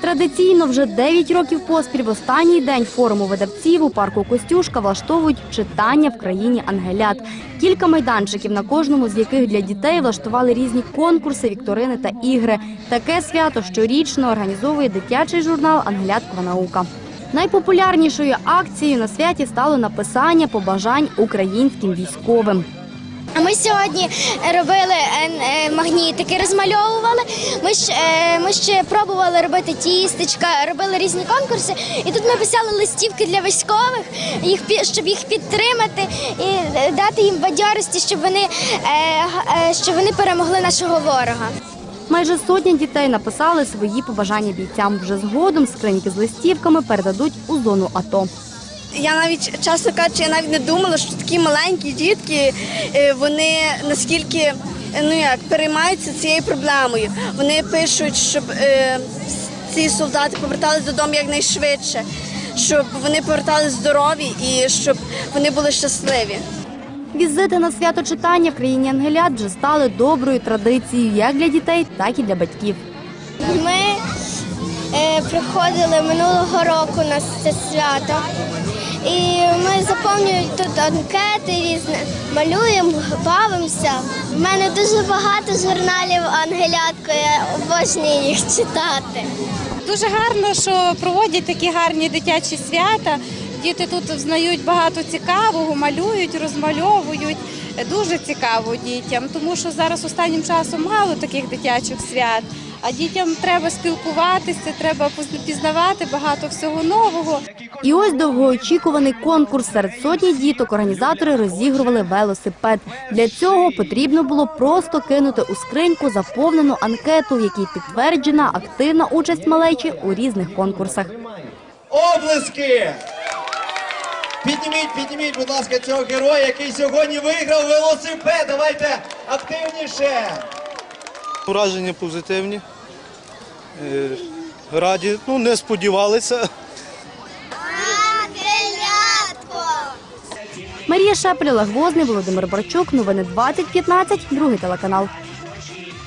Традиційно вже 9 років поспіль в останній день форуму видавців у парку Костюшка влаштовують читання в країні ангелят. Кілька майданчиків, на кожному з яких для дітей влаштували різні конкурси, вікторини та ігри. Таке свято щорічно організовує дитячий журнал Ангеляткова наука. Найпопулярнішою акцією на святі стало написання побажань українським військовим. Ми сьогодні робили е, е, магнітики, розмальовували. Ми ж е, ми ще пробували робити тістечка, робили різні конкурси. І тут ми писали листівки для військових, їх щоб їх підтримати і дати їм бадьорості, щоб вони щоб вони перемогли нашого ворога. Майже сотня дітей написали свої побажання бійцям. Вже згодом скриньки з листівками передадуть у зону АТО. Я навіть чесно кажучи, я навіть не думала, що такі маленькі дітки е, вони наскільки ну як переймаються цією проблемою. Вони пишуть, щоб е, ці солдати повертались додому якнайшвидше, щоб вони повертались здорові і щоб вони були щасливі. Візити на свято читання в країні Ангелят вже стали доброю традицією як для дітей, так і для батьків. Ми приходили минулого року на це свято. І ми заповнюємо тут анкети різні, малюємо, бавимося. У мене дуже багато журналів Ангелятко, я обожнюю їх читати. Дуже гарно, що проводять такі гарні дитячі свята. Діти тут знають багато цікавого, малюють, розмальовують. Дуже цікаво дітям, тому що зараз останнім часом мало таких дитячих свят. А дітям треба спілкуватися, треба пізнавати багато всього нового. І ось довгоочікуваний конкурс серед сотні діток. Організатори розігрували велосипед. Для цього потрібно було просто кинути у скриньку заповнену анкету, в якій підтверджена активна участь малечі у різних конкурсах. Облески! Підніміть, підніміть, будь ласка, цього героя, який сьогодні виграв велосипед. Давайте активніше. Враження позитивні. Е, Раді, ну не сподівалися. Марія Шепель, Лагвозний Володимир Барчук. Новини 2015, другий телеканал.